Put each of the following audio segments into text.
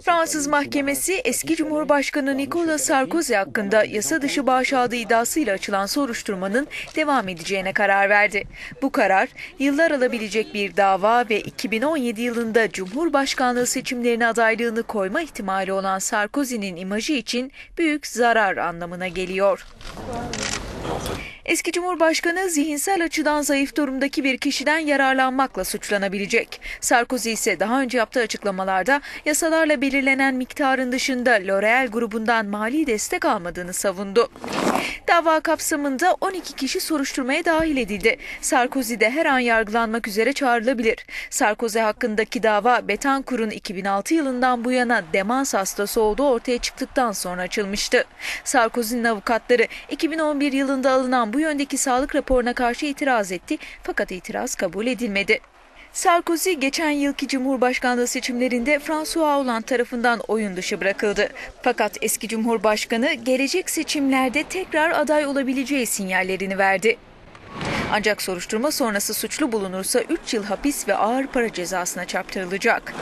Fransız mahkemesi eski Cumhurbaşkanı Nicolas Sarkozy hakkında yasa dışı bağış aldığı iddiasıyla açılan soruşturmanın devam edeceğine karar verdi. Bu karar yıllar alabilecek bir dava ve 2017 yılında Cumhurbaşkanlığı seçimlerine adaylığını koyma ihtimali olan Sarkozy'nin imajı için büyük zarar anlamına geliyor. Eski Cumhurbaşkanı zihinsel açıdan zayıf durumdaki bir kişiden yararlanmakla suçlanabilecek. Sarkozy ise daha önce yaptığı açıklamalarda yasalarla belirlenen miktarın dışında L'Oreal grubundan mali destek almadığını savundu. Dava kapsamında 12 kişi soruşturmaya dahil edildi. Sarkozy de her an yargılanmak üzere çağrılabilir. Sarkozy hakkındaki dava Betancourt'un 2006 yılından bu yana demans hastası olduğu ortaya çıktıktan sonra açılmıştı. Sarkozy'nin avukatları 2011 yılında alınan bu yöndeki sağlık raporuna karşı itiraz etti fakat itiraz kabul edilmedi. Sarkozy geçen yılki Cumhurbaşkanlığı seçimlerinde François Hollande tarafından oyun dışı bırakıldı. Fakat eski Cumhurbaşkanı gelecek seçimlerde tekrar aday olabileceği sinyallerini verdi. Ancak soruşturma sonrası suçlu bulunursa 3 yıl hapis ve ağır para cezasına çarptırılacak.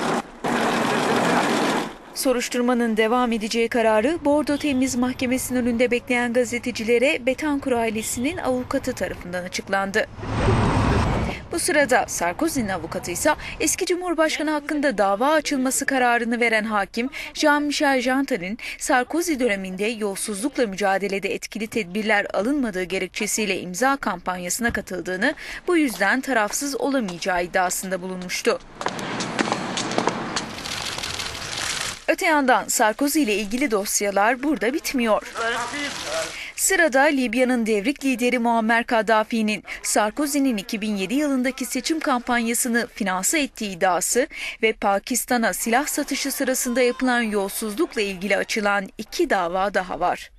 Soruşturmanın devam edeceği kararı Bordo Temiz Mahkemesi'nin önünde bekleyen gazetecilere Betancourt ailesinin avukatı tarafından açıklandı. Bu sırada Sarkozy'nin avukatı ise eski Cumhurbaşkanı hakkında dava açılması kararını veren hakim Jean-Michel Jantel'in Sarkozy döneminde yolsuzlukla mücadelede etkili tedbirler alınmadığı gerekçesiyle imza kampanyasına katıldığını, bu yüzden tarafsız olamayacağı iddiasında bulunmuştu. Öte yandan Sarkozy ile ilgili dosyalar burada bitmiyor. Sırada Libya'nın devrik lideri Muammer Kaddafi'nin Sarkozy'nin 2007 yılındaki seçim kampanyasını finanse ettiği iddiası ve Pakistan'a silah satışı sırasında yapılan yolsuzlukla ilgili açılan iki dava daha var.